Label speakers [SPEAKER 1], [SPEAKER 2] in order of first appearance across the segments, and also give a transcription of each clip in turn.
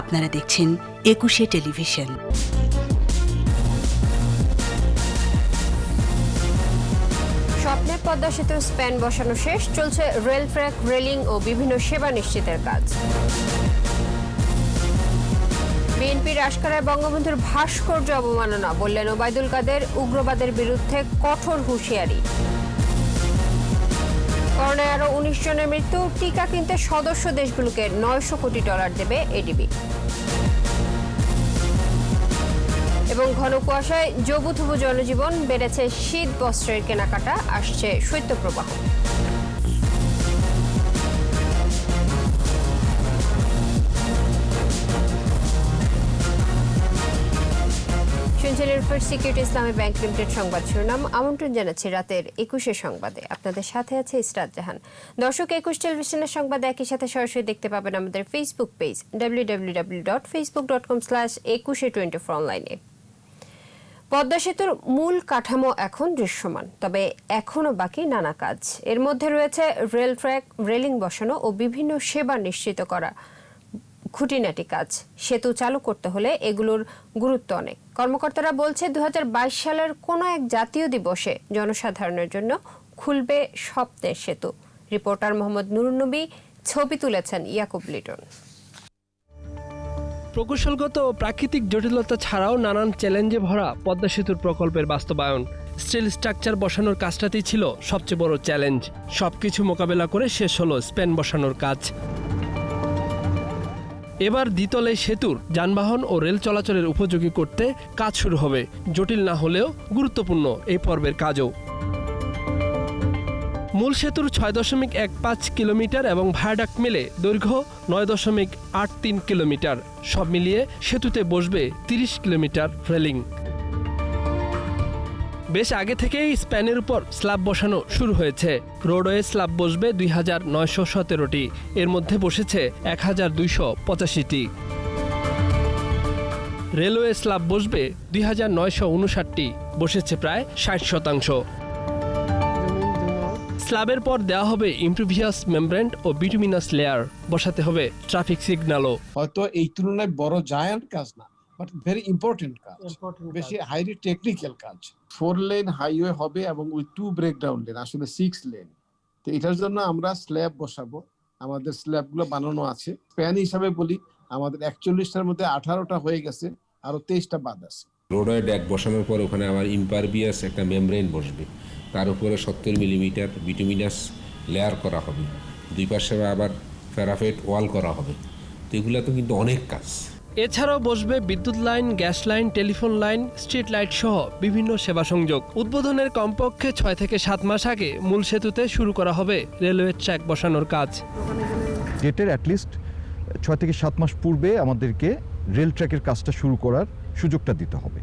[SPEAKER 1] আপনারা দেখছেন একুশে টেলিভিশন।
[SPEAKER 2] স্বপ্নের পদ্মা সেতুর স্প্যান বসানো শেষ, চলছে রেল ট্র্যাক, রেলিং ও বিভিন্ন সেবা নিশ্চিতের কাজ। বিএনপির আশকারায় বঙ্গবন্ধুর ভাস্কর্য অবমাননা, বললেন ওবায়দুল কাদের উগ্রবাদের বিরুদ্ধে কঠোর হুঁশিয়ারি। করোনায় আরও উনিশ জনের মৃত্যু। টিকা কিনতে সদস্য দেশগুলোকে নয়শো কোটি ডলার দেবে এডিবি এবং ঘন কুয়াশায় জবুথবু জনজীবন বেড়েছে শীত বস্ত্রের কেনাকাটা, আসছে শৈত্যপ্রবাহ। শুনছেন রিফার সিকিউরিটি ইসলামী ব্যাংক লিমিটেড সংবাদ শিরোনাম। আমন্ত্রণ জানাচ্ছি রাতের একুশে সংবাদে। আপনাদের সাথে আছে ইসরাত জাহান। দর্শক, একুশ টেলিভিশনের সংবাদ একই সাথে সরাসরি দেখতে পাবেন আমাদের Facebook page W W W dot Facebook dot com Ekushey twenty Padma সেতুর মূল কাঠামো এখন দৃশ্যমান, তবে এখনও বাকি নানা কাজ। এর মধ্যে রয়েছে রেল ট্র্যাক, রেলিং বসানো ও বিভিন্ন সেবা নিশ্চিত করা। খুঁটিনাটি কাজ। সেতু চালু করতে হলে এগুলোর গুরুত্ব অনেক। কর্মকর্তারা বলছে দু হাজার বাইশ সালের কোনো এক জাতীয় দিবসে জনসাধারণের জন্য খুলবে স্বপ্নের সেতু। রিপোর্টার মোহাম্মদ নুরুন্নবী ছবি তুলেছেন ইয়াকুব লিটন।
[SPEAKER 3] প্রকৌশলগত ও প্রাকৃতিক জটিলতা ছাড়াও নানান চ্যালেঞ্জে ভরা পদ্মা সেতুর প্রকল্পের বাস্তবায়ন। স্টিল স্ট্রাকচার বসানোর কাজটাতেই ছিল সবচেয়ে বড় চ্যালেঞ্জ। সবকিছু মোকাবেলা করে শেষ হলো স্পেন বসানোর কাজ। এবার দ্বিতলে সেতুর, যানবাহন ও রেল চলাচলের উপযোগী করতে কাজ শুরু হবে। জটিল না হলেও গুরুত্বপূর্ণ এই পর্বের কাজও। মূল সেতুর ছয় দশমিক এক পাঁচ কিলোমিটার এবং ভায়াডাক্ট মিলে দৈর্ঘ্য নয় দশমিক আট তিন কিলোমিটার। সব মিলিয়ে সেতুতে বসবে তিরিশ কিলোমিটার রেলিং। বেশ আগে থেকেই স্প্যানের উপর স্ল্যাব বসানো শুরু হয়েছে। রোডওয়ে স্ল্যাব বসবে দুই হাজার নয়শো সতেরোটি। এর মধ্যে বসেছে এক হাজার দুইশো পঁচাশিটি। রেলওয়ে স্ল্যাব বসবে দুই হাজার নয়শো উনষাটটি। বসেছে প্রায় ষাট শতাংশ। স্ল্যাবের পর দেওয়া হবে ইমপ্রিভিয়াস মেমব্রেন্ট ও বিটুমিনাস লেয়ার। বসাতে হবে ট্রাফিক সিগন্যালও।
[SPEAKER 4] হয়তো এই তুলনায় বড় জায়ান্ট কাজ না। বাট ভেরি ইম্পর্টেন্ট কাজ। বেশি হাইলি টেকনিক্যাল কাজ। ফোর লেন হাইওয়ে হবে এবং উইথ টু ব্রেকডাউন লেন আসলে সিক্স লেন তো এটার জন্য আমরা স্ল্যাব বসাবো। আমাদের স্ল্যাবগুলো বানানো আছে। প্যান হিসাবে বলি আমাদের একচল্লিশটার মধ্যে আঠারোটা হয়ে গেছে আরও তেইশটা বাদ আছে।
[SPEAKER 5] রোডওয়ে ড্যাক বসানোর পর ওখানে আবার ইম্পারবিয়াস একটা মেমব্রেন বসবে। তার উপরে সত্তর মিলিমিটার বিটুমিনাস লেয়ার করা হবে। দুই পাশে আবার প্যারাফেট ওয়াল করা হবে। তো এগুলো তো কিন্তু অনেক কাজ।
[SPEAKER 3] এছাড়াও বসবে বিদ্যুৎ line gas line telephone line street light সহ বিভিন্ন সেবা সংযোগ। উদ্বোধনের কমপক্ষে ছয় থেকে সাত মাস আগে মূল সেতুতে শুরু করা হবে রেলওয়ে ট্র্যাক বসানোর কাজ।
[SPEAKER 6] ডেটের অ্যাটলিস্ট ছয় থেকে সাত মাস পূর্বে আমাদেরকে রেল ট্র্যাকের কাজটা শুরু করার সুযোগটা দিতে হবে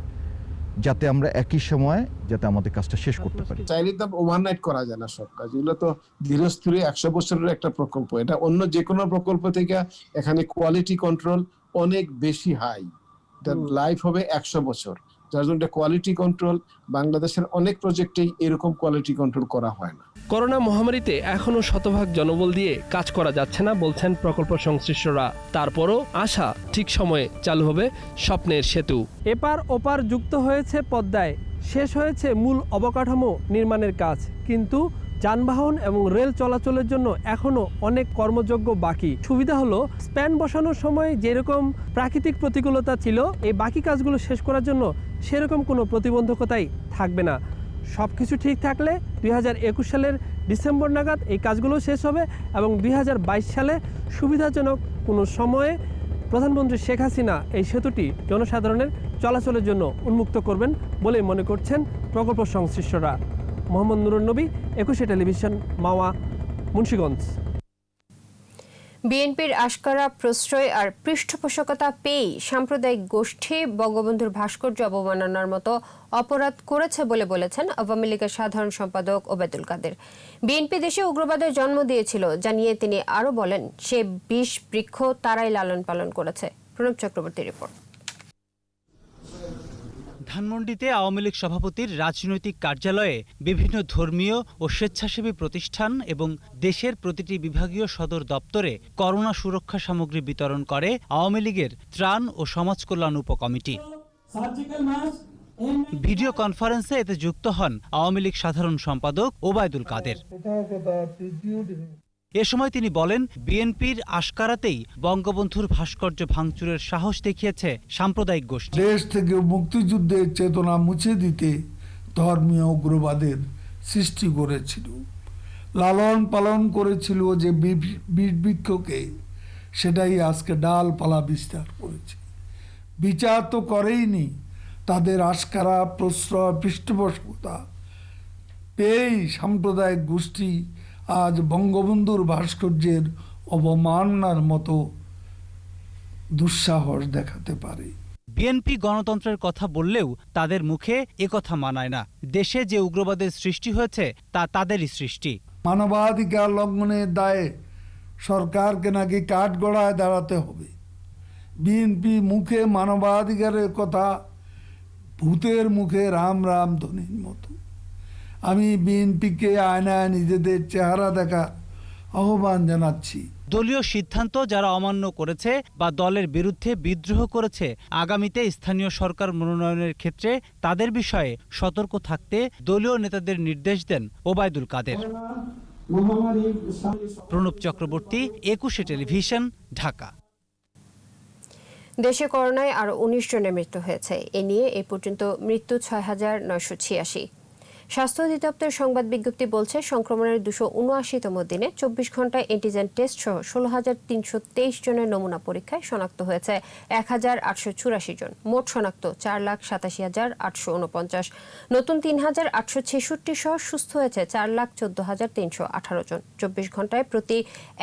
[SPEAKER 6] যাতে আমরা একই সময়ে যাতে আমাদের কাজটা শেষ করতে পারি।
[SPEAKER 4] চাইলে তো ওভারনাইট করা যায় না সব কাজ এগুলো তো ধীরস্থিরে একশো বছরের একটা প্রকল্প। এটা অন্য যে কোনো প্রকল্প থেকে এখানে কোয়ালিটি কন্ট্রোল অনেক বেশি হাই লাইফ হবে একশো বছর। যার জন্য কোয়ালিটি কন্ট্রোল বাংলাদেশের অনেক প্রজেক্টেই এরকম কোয়ালিটি কন্ট্রোল করা হয় না।
[SPEAKER 3] করোনা মহামারীতে এখনও শতভাগ জনবল দিয়ে কাজ করা যাচ্ছে না বলছেন প্রকল্প সংশ্লিষ্টরা। তারপরও আশা ঠিক সময়ে চালু হবে স্বপ্নের সেতু। এপার ওপার যুক্ত হয়েছে পদ্মায়। শেষ হয়েছে মূল অবকাঠামো নির্মাণের কাজ। কিন্তু যানবাহন এবং রেল চলাচলের জন্য এখনও অনেক কর্মযোগ্য বাকি। সুবিধা হলো, স্প্যান বসানোর সময় যেরকম প্রাকৃতিক প্রতিকূলতা ছিল, এই বাকি কাজগুলো শেষ করার জন্য সেরকম কোনো প্রতিবন্ধকতাই থাকবে না। সব কিছু ঠিক থাকলে দুই হাজার একুশ সালের ডিসেম্বর নাগাদ এই কাজগুলো শেষ হবে এবং দুই হাজার বাইশ সালে সুবিধাজনক কোনো সময়ে প্রধানমন্ত্রী শেখ হাসিনা এই সেতুটি জনসাধারণের চলাচলের জন্য উন্মুক্ত করবেন বলে মনে করছেন প্রকল্প সংশ্লিষ্টরা। মোহাম্মদ নুরুন নবী, একুশে টেলিভিশন, মাওয়া, মুন্সীগঞ্জ।
[SPEAKER 2] বিএনপির আশকারা, প্রশ্রয় আর পৃষ্ঠপোষকতা পেয়েই সাম্প্রদায়িক গোষ্ঠী বঙ্গবন্ধুর ভাস্কর্য অবমাননার মতো অপরাধ করেছে বলে বলেছেন আওয়ামী লীগের সাধারণ সম্পাদক ওবেদুল কাদের। বিএনপি দেশে উগ্রবাদের জন্ম দিয়েছিল জানিয়ে তিনি আরও বলেন, সে বিষ বৃক্ষ তারাই লালন পালন করেছে। প্রণব চক্রবর্তী রিপোর্ট।
[SPEAKER 7] ধানমন্ডিতে আওয়ামী লীগ সভাপতির রাজনৈতিক কার্যালয়ে বিভিন্ন ধর্মীয় ও স্বেচ্ছাসেবী প্রতিষ্ঠান এবং দেশের প্রতিটি বিভাগীয় সদর দপ্তরে করোনা সুরক্ষা সামগ্রী বিতরণ করে আওয়ামী লীগের ত্রাণ ও সমাজ কল্যাণ উপকমিটি ভিডিও কনফারেন্সে এতে যুক্ত হন আওয়ামী লীগ সাধারণ সম্পাদক ওবায়দুল কাদের। এ সময় তিনি বলেন, বিএনপির আশকারাতেই বঙ্গবন্ধুর ভাস্কর্য ভাঙচুরের সাহস দেখিয়েছে সাম্প্রদায়িক গোষ্ঠী।
[SPEAKER 8] দেশ থেকে মুক্তিযুদ্ধের চেতনা মুছে দিতে ধর্মীয় উগ্রবাদের সৃষ্টি করেছিল। লালন পালন করেছিল যে বি- বীরবৃক্ষকে সেটাই আজকে ডালপালা বিস্তার করেছে। বিচার তো করেইনি, তাদের আশকারা, প্রশ্রয়, পৃষ্ঠপোষকতা পেয়েই সাম্প্রদায়িক গোষ্ঠী আজ বঙ্গবন্ধুর ভাস্কর্যের অবমাননার মতো দুঃসাহস দেখাতে পারে।
[SPEAKER 7] বিএনপি গণতন্ত্রের কথা বললেও তাদের মুখে একথা মানায় না। দেশে যে উগ্রবাদের সৃষ্টি হয়েছে তা তাদেরই সৃষ্টি।
[SPEAKER 8] মানবাধিকার লঙ্ঘনের দায়ে সরকারকে নাকি কাঠগড়ায় দাঁড়াতে হবে। বিএনপি মুখে মানবাধিকারের কথা ভূতের মুখে রাম রাম ধ্বনির মতো। আমি বিএনপিকে আয়নায় নিজেদের চেহারা দেখা আহ্বান জানাচ্ছি।
[SPEAKER 7] দলীয় সিদ্ধান্ত যারা অমান্য করেছে বা দলের বিরুদ্ধে বিদ্রোহ করেছে আগামীতে স্থানীয় সরকার মনোনয়নের ক্ষেত্রে তাদের বিষয়ে সতর্ক থাকতে দলীয় নেতাদের নির্দেশ দেন ওবায়দুল কাদের। প্রণব চক্রবর্তী একুশে টেলিভিশন ঢাকা।
[SPEAKER 2] দেশে করোনায় আরও উনিশ জনের মৃত্যু হয়েছে। এ নিয়ে এ পর্যন্ত মৃত্যু ছয় হাজার নয়শো ছিয়াশি। স্বাস্থ্য অধিদপ্তর সংবাদ বিজ্ঞপ্তি বলছে, সংক্রমণের দুশো উনআশিতম দিনে চব্বিশ ঘন্টায় অ্যান্টিজেন টেস্ট সহ ষোলো হাজার তিনশো তেইশ জনের নমুনা পরীক্ষায় শনাক্ত হয়েছে এক হাজার আটশো চুরাশি জন। মোট শনাক্ত চার লাখ সাতাশি হাজার আটশো উনপঞ্চাশ। নতুন তিন হাজার আটশো ছেষট্টি সহ সুস্থ হয়েছে চার লাখ চোদ্দ হাজার তিনশো আঠারো জন। চব্বিশ ঘন্টায় প্রতি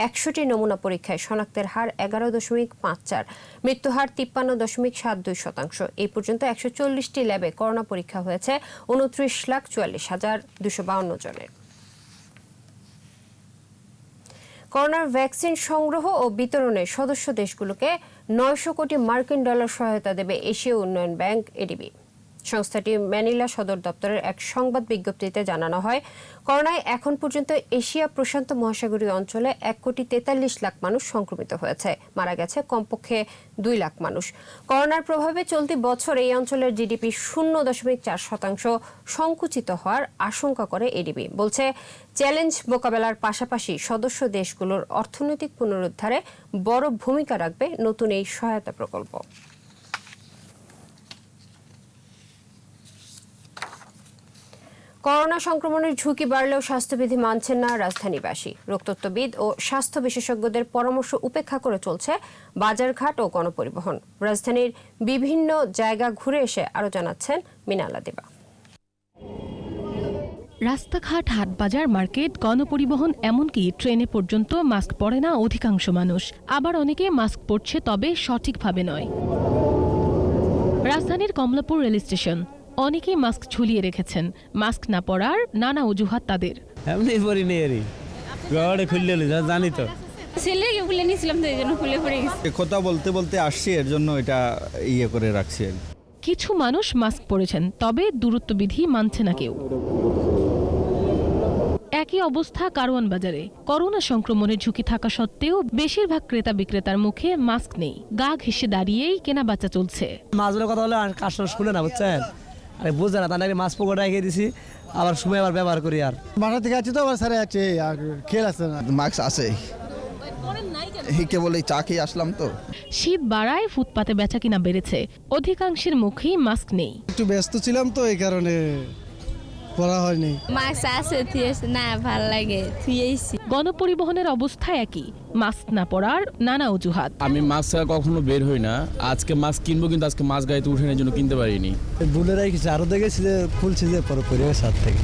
[SPEAKER 2] একশোটি নমুনা পরীক্ষায় শনাক্তের হার এগারো দশমিক পাঁচ চার। মৃত্যু হার তিপ্পান্ন দশমিক সাত দুই শতাংশ। এই পর্যন্ত একশো চল্লিশটি ল্যাবে করোনা পরীক্ষা হয়েছে, উনত্রিশ লাখ চুয়াল্লিশ হাজার দুশো বাউন্ন জনের। করোনার ভ্যাকসিন সংগ্রহ ও বিতরণে সদস্য দেশগুলোকে নয়শো কোটি মার্কিন ডলার সহায়তা দেবে এশীয় উন্নয়ন ব্যাংক, এডিবি। সংস্থাটি ম্যানিলা সদর দপ্তরের এক সংবাদ বিজ্ঞপ্তিতে জানানো হয়, করোনায় এখন পর্যন্ত এশিয়া প্রশান্ত মহাসাগরীয় অঞ্চলে এক কোটি তেতাল্লিশ লাখ মানুষ সংক্রমিত হয়েছে, মারা গেছে কমপক্ষে দুই লাখ মানুষ। করোনার প্রভাবে চলতি বছর এই অঞ্চলের জিডিপি শূন্য দশমিক চার শতাংশ, সংকুচিত হওয়ার আশঙ্কা করে এডিবি। বলছে, চ্যালেঞ্জ মোকাবেলার পাশাপাশি সদস্য দেশগুলোর অর্থনৈতিক পুনরুদ্ধারে বড় ভূমিকা রাখবে নতুন এই সহায়তা প্রকল্প। করোনা সংক্রমণের ঝুঁকি বাড়লেও স্বাস্থ্যবিধি মানছেন না রাজধানীবাসী। রক্তত্ববিদ ও স্বাস্থ্য বিশেষজ্ঞদের পরামর্শ উপেক্ষা করে চলছে বাজারঘাট ও গণপরিবহন। রাজধানীর বিভিন্ন জায়গা ঘুরে এসে আরও জানাচ্ছেন মিনালা দেবা।
[SPEAKER 9] রাস্তাঘাট, হাটবাজার, মার্কেট, গণপরিবহন, এমনকি ট্রেনে পর্যন্ত মাস্ক পরে না অধিকাংশ মানুষ। আবার অনেকে মাস্ক পরছে তবে সঠিকভাবে নয়। রাজধানীর কমলাপুর রেল স্টেশন অনেকেই মাস্ক ঝুলিয়ে রেখেছেন। মাস্ক না পরার নানা অজুহাত তাদের।
[SPEAKER 10] এমনি পরি নেই আরে গড়ে খুললে জানি তো।
[SPEAKER 11] ছেলেকে খুলে নিয়েছিলাম তো এই জন্য খুলে পড়ে গেছে।
[SPEAKER 12] কথা বলতে বলতে আসছি এর জন্য এটা ইয়ে করে রাখছি
[SPEAKER 9] কিছু মানুষ মাস্ক পরেছেন তবে দূরত্ববিধি মানছে না কেউ। একই অবস্থা কারওয়ান বাজারে। করোনা সংক্রমণের ঝুঁকি থাকা সত্ত্বেও বেশিরভাগ ক্রেতা বিক্রেতার মুখে মাস্ক নেই। গা ঘেঁষে দাঁড়িয়েই কেনা বাচ্চা চলছে
[SPEAKER 10] মাছগুলোর কথা হলে আর কাস্টমার শুনে না বুঝছেন? আরে বুঝে না তাহলে মাছ পোকা রেখে দিছি। আবার সময় আবার ব্যবহার করি আর।
[SPEAKER 12] বাসা থেকে আছি তো আবার স্যারে আছে আর খেল আছে না। মাস্ক আছে। কেবল এই চা খেয়ে আসলাম তো।
[SPEAKER 9] শীত বাড়ায় ফুটপাতে বেচা কিনা বেড়েছে। অধিকাংশের মুখেই মাস্ক নেই।
[SPEAKER 12] একটু ব্যস্ত ছিলাম তো এই কারণে পড়া হয়নি।
[SPEAKER 11] মাস্ক আছে থুয়েছে না ভালো লাগে থুয়েছি
[SPEAKER 9] গণপরিবহনের অবস্থা একই মাস্ক না পরার নানা অজুহাত।
[SPEAKER 10] আমি মাছ ছাড়া কখনো বের হই না। আজকে মাছ কিনবো কিন্তু আজকে মাছ গাড়িতে উঠে জন্য কিনতে পারিনি।
[SPEAKER 12] ভুলে রেখেছি আরও দেখেছি যে খুলছি যে পরে পরিবেশ হাত থেকে।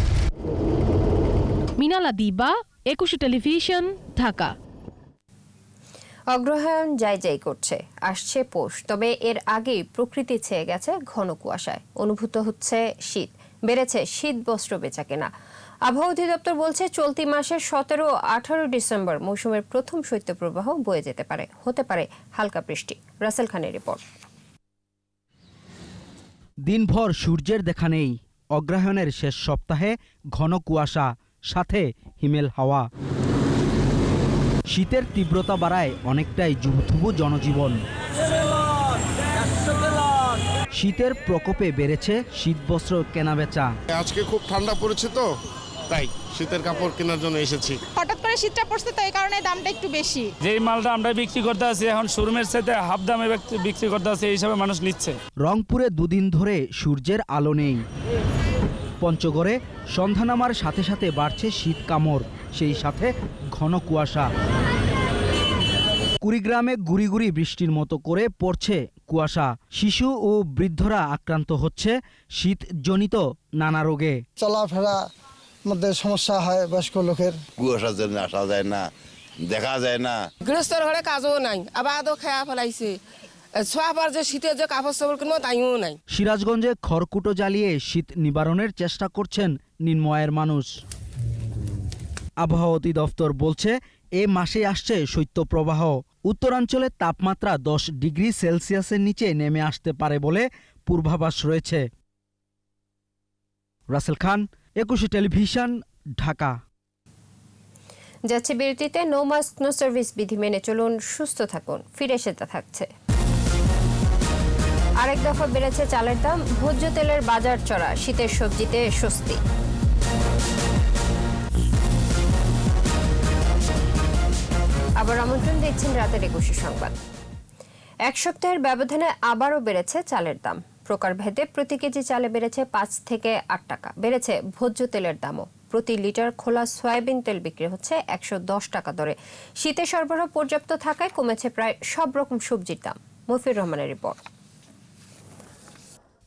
[SPEAKER 9] মিনালা দিবা একুশে টেলিভিশন ঢাকা।
[SPEAKER 2] অগ্রহায়ণ যাই যাই করছে আসছে পৌষ তবে এর আগেই প্রকৃতি ছেয়ে গেছে ঘন কুয়াশায়। অনুভূত হচ্ছে শীত। বেড়েছে শীত বস্ত্র বেচা কেনা। আবহাওয়া অধিদপ্তর বলছে, চলতি মাসের সতেরো আঠারো ডিসেম্বর মৌসুমের প্রথম শৈত্যপ্রবাহ বয়ে যেতে পারে। হতে পারে হালকা বৃষ্টি। রাসেল খানের রিপোর্ট।
[SPEAKER 13] দিনভর সূর্যের দেখা নেই। অগ্রহায়ণের শেষ সপ্তাহে ঘন কুয়াশা, সাথে হিমেল হাওয়া। শীতের তীব্রতা বাড়ায় অনেকটাই জুবুথুবু জনজীবন। শীতের প্রকোপে বেড়েছে শীতবস্ত্র কেনাবেচা।
[SPEAKER 14] আজকে খুব ঠান্ডা পড়েছে তো তাই শীতের কাপড় কেনার জন্য এসেছি।
[SPEAKER 11] হঠাৎ করে শীতটা পড়ছে তো এই কারণে দামটা একটু বেশি।
[SPEAKER 1] যেই মালটা আমরা বিক্রি করতে আছি এখন শোরুমের সাথে হাফ দামে বিক্রি- করতে আছি এই হিসাবে মানুষ নিচ্ছে।
[SPEAKER 13] রংপুরে দুদিন ধরে সূর্যের আলো নেই। পঞ্চগড়ে সন্ধ্যা নামার সাথে সাথে বাড়ছে শীত কামড় সেই সাথে ঘন কুয়াশা। কুড়িগ্রামে গুড়ি গুড়ি বৃষ্টির মতো করে পড়ছে কুয়াশা শিশু ও বৃদ্ধরা আক্রান্ত হচ্ছে শীতজনিত নানা রোগে।
[SPEAKER 12] চলাফেরা মধ্যে সমস্যা হয় বয়স্ক লোকের।
[SPEAKER 14] কুয়াশার জন্য আসা যায় না দেখা যায় না।
[SPEAKER 11] গৃহস্থর ঘরে কাজও নাই আবার আদৌ খেয়া ফেলাইছে ছোয়াবার যে শীতের যে কাপড় চাপড় কিনবো তাইও নাই।
[SPEAKER 13] সিরাজগঞ্জে খড়কুটো জ্বালিয়ে শীত নিবারণের চেষ্টা করছেন নির্ময়ের মানুষ। আবহাওয়া অধিদপ্তর বলছে এ মাসে আসছে শৈত্যপ্রবাহ। উত্তরাঞ্চলে তাপমাত্রা দশ ডিগ্রি সেলসিয়াসের নিচে নেমে আসতে পারে বলে পূর্বাভাস রয়েছে। রাসেল খান, একুশে টেলিভিশন, ঢাকা।
[SPEAKER 2] যাচ্ছে বিরতিতে নো মাস্ক নো সার্ভিস বিধি মেনে চলুন, সুস্থ থাকুন, ফিরে সেটা থাকছে। আরেক দফা বেড়েছে চালের দাম, ভোজ্য তেলের বাজার চড়া, শীতের সবজিতে স্বস্তি। আবার আমন্ত্রণ দেখছেন রাতের একুশে সংবাদ। এক সপ্তাহের ব্যবধানে আবারও বেড়েছে চালের দাম। প্রকারভেদে প্রতি কেজি চালে বেড়েছে পাঁচ থেকে আট টাকা। বেড়েছে ভোজ্য তেলের দামও। প্রতি লিটার খোলা সয়াবিন তেল বিক্রি হচ্ছে একশো দশ টাকা দরে। শীতে সরবরাহ পর্যাপ্ত থাকায় কমেছে প্রায় সব রকম সবজির দাম। মফির রহমানের রিপোর্ট।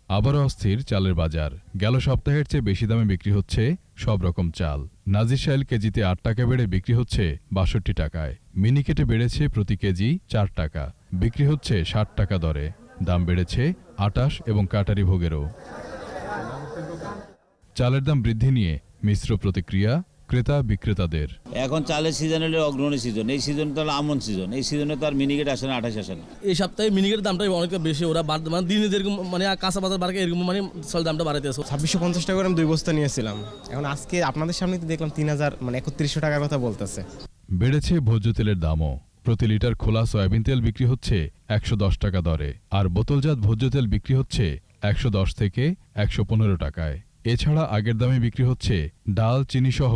[SPEAKER 15] আবারও অস্থির চালের বাজার। গেল সপ্তাহের চেয়ে বেশি দামে বিক্রি হচ্ছে সব রকম চাল। নাজির শাইল কেজিতে আট টাকা বেড়ে বিক্রি হচ্ছে বাষট্টি টাকায়। মিনিকেটে বেড়েছে প্রতি কেজি চার টাকা। বিক্রি হচ্ছে ষাট টাকা দরে। দাম বেড়েছে আটাশ এবং কাটারি ভোগেরও। চালের দাম বৃদ্ধি নিয়ে মিশ্র প্রতিক্রিয়া ক্রেতা বিক্রেতাদের।
[SPEAKER 1] এখন চালের সিজন হলে অগ্রণী সিজন এই সিজন তো আমন সিজন এই সিজনে তো আর মিনিকেট আসে না আঠাশ আসে না। এই সপ্তাহে মিনিকের দামটা অনেকটা বেশি। ওরা মানে দিনে যেরকম মানে কাঁচা বাজার বাড়ে এরকম মানে চালের দামটা বাড়াইতে আছে।
[SPEAKER 14] ছাব্বিশশো পঞ্চাশ টাকা করে আমি দুই বস্তা নিয়েছিলাম। এখন আজকে আপনাদের সামনে তো দেখলাম তিন হাজার মানে একত্রিশশো টাকার কথা বলতেছে।
[SPEAKER 15] বেড়েছে ভোজ্য তেলের দামও। প্রতি লিটার খোলা সয়াবিন তেল বিক্রি হচ্ছে একশো দশ টাকা দরে আর বোতলজাত ভোজ্য তেল বিক্রি হচ্ছে একশো দশ থেকে একশো পনেরো টাকায়। এছাড়া আগের দামে বিক্রি হচ্ছে ডাল চিনি সহ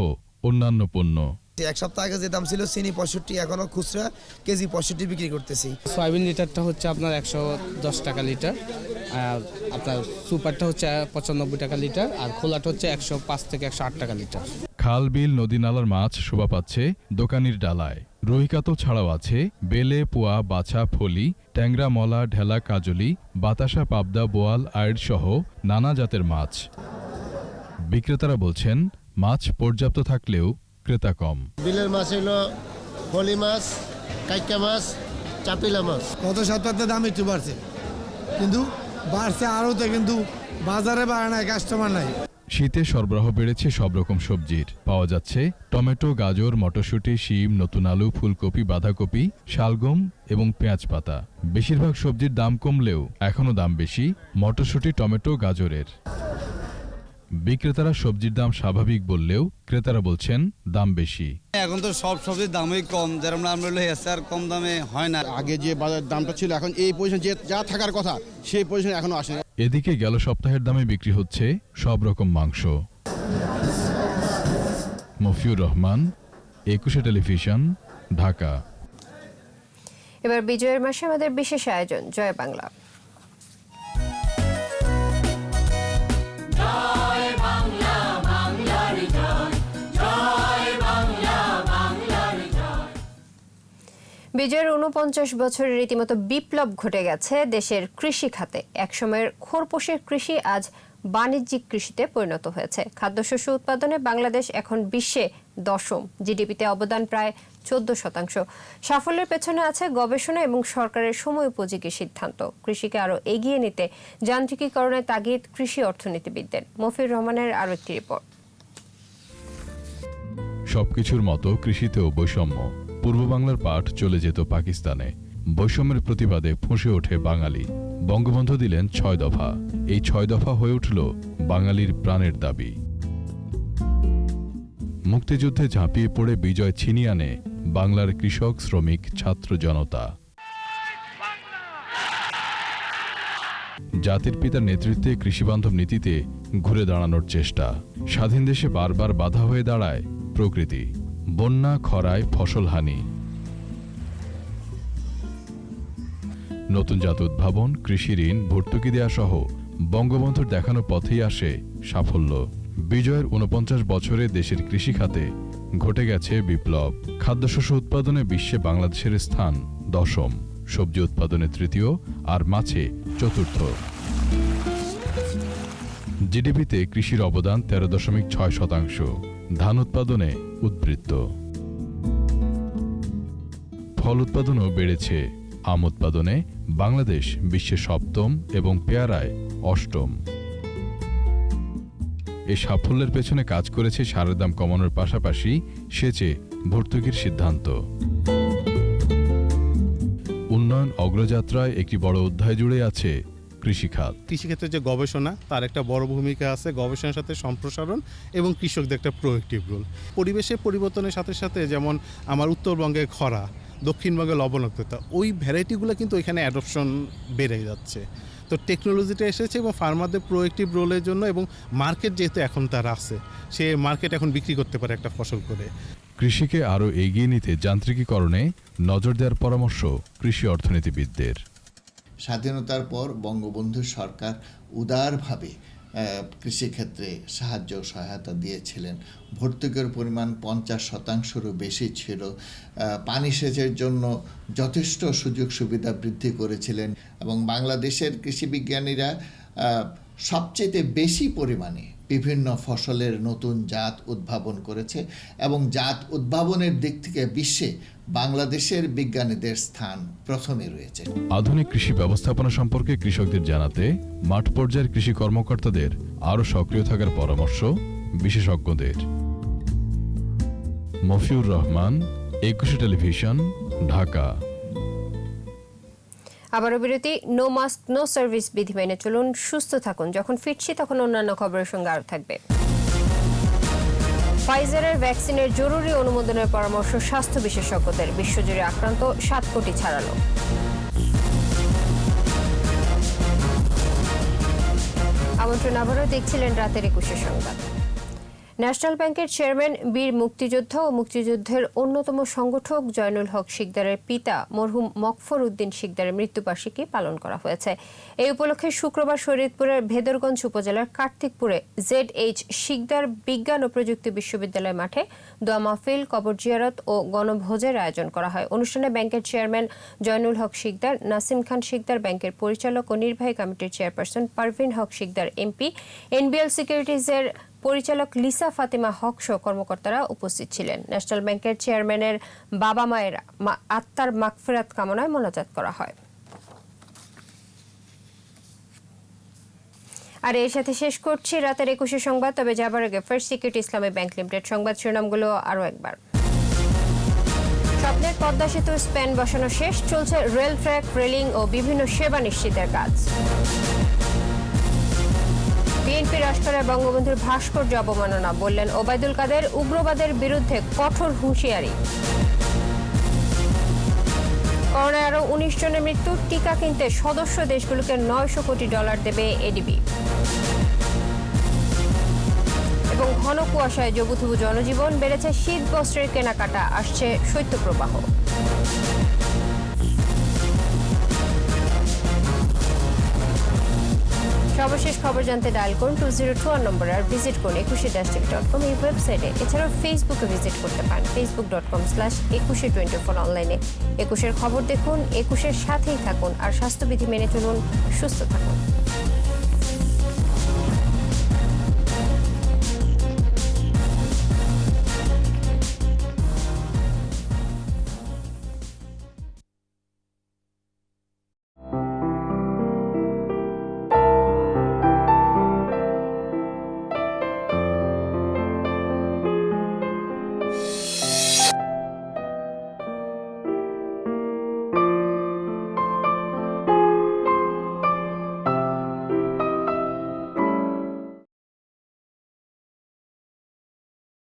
[SPEAKER 15] অন্যান্য পণ্য।
[SPEAKER 12] এক সপ্তাহ আগে যে দাম ছিল চিনি পঁয়ষট্টি এখনও খুচরা কেজি পঁয়ষট্টি বিক্রি করতেছি।
[SPEAKER 1] সয়াবিন লিটারটা হচ্ছে আপনার একশো দশ টাকা লিটার আর আপনার সুপারটা হচ্ছে পঁচানব্বই টাকা লিটার আর খোলাটা হচ্ছে একশো পাঁচ থেকে একশো আট টাকা লিটার।
[SPEAKER 15] খাল বিল নদী নালার মাছ শোভা পাচ্ছে দোকানির ডালায়। রুই কাতল ছাড়াও আছে বেলে পোয়া বাছা ফলি ট্যাংরা মলা ঢেলা কাজলি বাতাসা পাবদা বোয়াল আয়ের সহ নানা জাতের মাছ। বিক্রেতারা বলছেন মাছ পর্যাপ্ত থাকলেও ক্রেতা কম।
[SPEAKER 14] বিলের মাছ হলো ফলি মাছ কাইকা মাছ চাপিলা মাছ।
[SPEAKER 16] গত সপ্তাহে দাম একটু বাড়ছে। কিন্তু বাড়ছে আরও তো কিন্তু বাজারে বাড়ে নাই কাস্টমার নাই।
[SPEAKER 15] শীতে সরবরাহ বেড়েছে সব রকম সবজির। পাওয়া যাচ্ছে টমেটো গাজর মটরশুঁটি শিম নতুন আলু ফুলকপি বাঁধাকপি শালগম এবং পেঁয়াজ পাতা। বেশিরভাগ সবজির দাম কমলেও এখনও দাম বেশি মটরশুঁটি টমেটো গাজরের। বিক্রেতারা সবজির দাম স্বাভাবিক বললেও ক্রেতারা বলছেন দাম বেশি।
[SPEAKER 12] এখন তো সব সবজির দামই কম যেরকম আমরা আর কম দামে হয় না।
[SPEAKER 14] আগে যে বাজার দামটা ছিল এখন এই পজিশন যে যা থাকার কথা সেই পজিশন এখনও আসে
[SPEAKER 15] এদিকে গেল সপ্তাহের দামে বিক্রি হচ্ছে সব রকম মাংস। মফিউর রহমান একুশে টেলিভিশন ঢাকা।
[SPEAKER 2] এবার বিজয়ের মাসে আমাদের বিশেষ আয়োজন জয় বাংলা। বিজয়ের উনপঞ্চাশ বছরের রীতিমতো বিপ্লব ঘটে গেছে দেশের কৃষি খাতে। একসময়ের খোরপোশের কৃষি আজ বাণিজ্যিক কৃষিতে পরিণত হয়েছে। খাদ্যশস্য উৎপাদনে বাংলাদেশ এখন বিশ্বে দশম। জিডিপিতে অবদান প্রায় চোদ্দ শতাংশ। সাফল্যের পেছনে আছে গবেষণা এবং সরকারের সময় উপযোগী সিদ্ধান্ত। কৃষিকে আরও এগিয়ে নিতে যান্ত্রিকীকরণের তাগিদ কৃষি অর্থনীতিবিদদের। মফির রহমানের আরও একটি রিপোর্ট।
[SPEAKER 15] সবকিছুর মতো কৃষিতেও বৈষম্য। পূর্ব বাংলার পাট চলে যেত পাকিস্তানে। বৈষম্যের প্রতিবাদে ফুঁসে ওঠে বাঙালি। বঙ্গবন্ধু দিলেন ছয় দফা। এই ছয় দফা হয়ে উঠল বাঙালির প্রাণের দাবি। মুক্তিযুদ্ধে ঝাঁপিয়ে পড়ে বিজয় ছিনিয়ে আনে বাংলার কৃষক, শ্রমিক, ছাত্র জনতা। জাতির পিতার নেতৃত্বে কৃষিবান্ধব নীতিতে ঘুরে দাঁড়ানোর চেষ্টা। স্বাধীন দেশে বারবার বাধা হয়ে দাঁড়ায় প্রকৃতি। বন্যা, খরায় ফসলহানি নতুন জাত উদ্ভাবন, কৃষি ঋণ, ভর্তুকি দেওয়া সহ বঙ্গবন্ধুর দেখানো পথেই আসে সাফল্য। বিজয়ের উনপঞ্চাশ বছরে দেশের কৃষি খাতে ঘটে গেছে বিপ্লব। খাদ্যশস্য উৎপাদনে বিশ্বে বাংলাদেশের স্থান দশম। সবজি উৎপাদনে তৃতীয় আর মাছে চতুর্থ। জিডিপিতে কৃষির অবদান তেরো দশমিক ছয় শতাংশ। ধান উৎপাদনে উদ্বৃত্ত। ফল উৎপাদনও বেড়েছে। আম উৎপাদনে বাংলাদেশ বিশ্বে সপ্তম এবং পেয়ারায় অষ্টম। এ সাফল্যের পেছনে কাজ করেছে সারের দাম কমানোর পাশাপাশি সেচে ভর্তুকির সিদ্ধান্ত। উন্নয়ন অগ্রযাত্রায় একটি বড় অধ্যায় জুড়ে আছে কৃষিখাত।
[SPEAKER 17] কৃষিক্ষেত্রে যে গবেষণা তার একটা বড় ভূমিকা আছে গবেষণার সাথে সম্প্রসারণ এবং কৃষকদের একটা প্রোয়েক্টিভ রোল। পরিবেশের পরিবর্তনের সাথে সাথে যেমন আমার উত্তরবঙ্গে খরা দক্ষিণবঙ্গে লবণাক্ততা ওই ভ্যারাইটিগুলো কিন্তু এখানে অ্যাডপশন বেড়ে যাচ্ছে। তো টেকনোলজিটা এসেছে এবং ফার্মারদের প্রোয়েক্টিভ রোলের জন্য এবং মার্কেট যেহেতু এখন তার আছে সে মার্কেট এখন বিক্রি করতে পারে একটা ফসল করে।
[SPEAKER 15] কৃষিকে আরও এগিয়ে নিতে যান্ত্রিকীকরণে নজর দেওয়ার পরামর্শ কৃষি অর্থনীতিবিদদের।
[SPEAKER 18] স্বাধীনতার পর বঙ্গবন্ধু সরকার উদারভাবে কৃষিক্ষেত্রে সাহায্য সহায়তা দিয়েছিলেন। ভর্তুকির পরিমাণ পঞ্চাশ শতাংশেরও বেশি ছিল। পানি সেচের জন্য যথেষ্ট সুযোগ সুবিধা বৃদ্ধি করেছিলেন এবং বাংলাদেশের কৃষিবিজ্ঞানীরা সবচেয়ে বেশি পরিমাণে বিভিন্ন ফসলের নতুন জাত উদ্ভাবন করেছে এবং জাত উদ্ভাবনের দিক থেকে বিশ্বে বাংলাদেশের বিজ্ঞানীদের স্থান প্রথমে রয়েছে।
[SPEAKER 15] আধুনিক কৃষি ব্যবস্থাপনা সম্পর্কে কৃষকদের জানাতে মাঠ পর্যায়ের কৃষি কর্মকর্তাদের আরও সক্রিয় থাকার পরামর্শ বিশেষজ্ঞদের। মফিউর রহমান, একুশে টেলিভিশন, ঢাকা।
[SPEAKER 2] আবারও বিরতি নো মাস্ক নো সার্ভিস বিধি মেনে চলুন, সুস্থ থাকুন। যখন ফিরছি, তখন অন্যান্য খবরের সঙ্গে আরও থাকবে। ফাইজারের ভ্যাকসিনের জরুরি অনুমোদনের পরামর্শ স্বাস্থ্য বিশেষজ্ঞদের। বিশ্বজুড়ে আক্রান্ত, সাত কোটি ছাড়ালো আমন্ত্রণ আবারও দেখছিলেন রাতের একুশে সংবাদ। ন্যাশনাল ব্যাংকের চেয়ারম্যান, বীর মুক্তিযোদ্ধা ও মুক্তিযুদ্ধের অন্যতম সংগঠক জয়নুল হক শিকদারের পিতা মরহুম মকফর উদ্দিন শিকদারের মৃত্যুবার্ষিকী পালন করা হয়েছে। এই উপলক্ষে শুক্রবার শরীয়তপুরের ভেদরগঞ্জ উপজেলার কার্তিকপুরে জেড এইচ শিকদার বিজ্ঞান ও প্রযুক্তি বিশ্ববিদ্যালয় মাঠে দোয়া মাহফিল, কবর জিয়ারত ও গণভোজের আয়োজন করা হয়। অনুষ্ঠানে ব্যাংকের চেয়ারম্যান জয়নুল হক শিকদার, নাসিম খান শিকদার, ব্যাংকের পরিচালক ও নির্বাহী কমিটির chairperson Parvin Haque Sikder, MP, NBL সিকিউরিটিজের পরিচালক লিসা ফাতিমা হক সহ কর্মকর্তারা উপস্থিত ছিলেন। ন্যাশনাল ব্যাংকের চেয়ারম্যানের বাবা মায়ের আত্মার মাগফিরাত কামনায় মোনাজাত করা হয়। আর এর সাথে শেষ করছি রাতের একুশে সংবাদ, তবে যাবার আগে first security Islami bank limited সংবাদ শিরোনামগুলো আরও একবার। স্বপ্নের পদ্মা সেতু স্প্যান বসানো শেষ, চলছে রেল ট্র্যাক, রেলিং ও বিভিন্ন সেবা নিশ্চিতের কাজ। বিএনপি রাষ্ট্রের বঙ্গবন্ধুর ভাস্কর্য অবমাননা, বললেন ওবায়দুল কাদের উগ্রবাদের বিরুদ্ধে কঠোর হুঁশিয়ারি। করোনায় আরও উনিশ জনের মৃত্যু, টিকা কিনতে সদস্য দেশগুলোকে নয়শো কোটি ডলার দেবে এডিবি। এবং ঘন কুয়াশায় জবুথুবু জনজীবন, বেড়েছে শীত বস্ত্রের কেনাকাটা, আসছে শৈত্যপ্রবাহ। সর্বশেষ খবর জানতে ডায়াল করুন two zero two one number আর ভিজিট করুন Ekushey dash TV dot com এই ওয়েবসাইটে এছাড়াও ফেসবুকে ভিজিট করতে পারেন Facebook dot com slash Ekushey twenty four অনলাইনে একুশের খবর দেখুন, একুশের সাথেই থাকুন আর স্বাস্থ্যবিধি মেনে চলুন, সুস্থ থাকুন।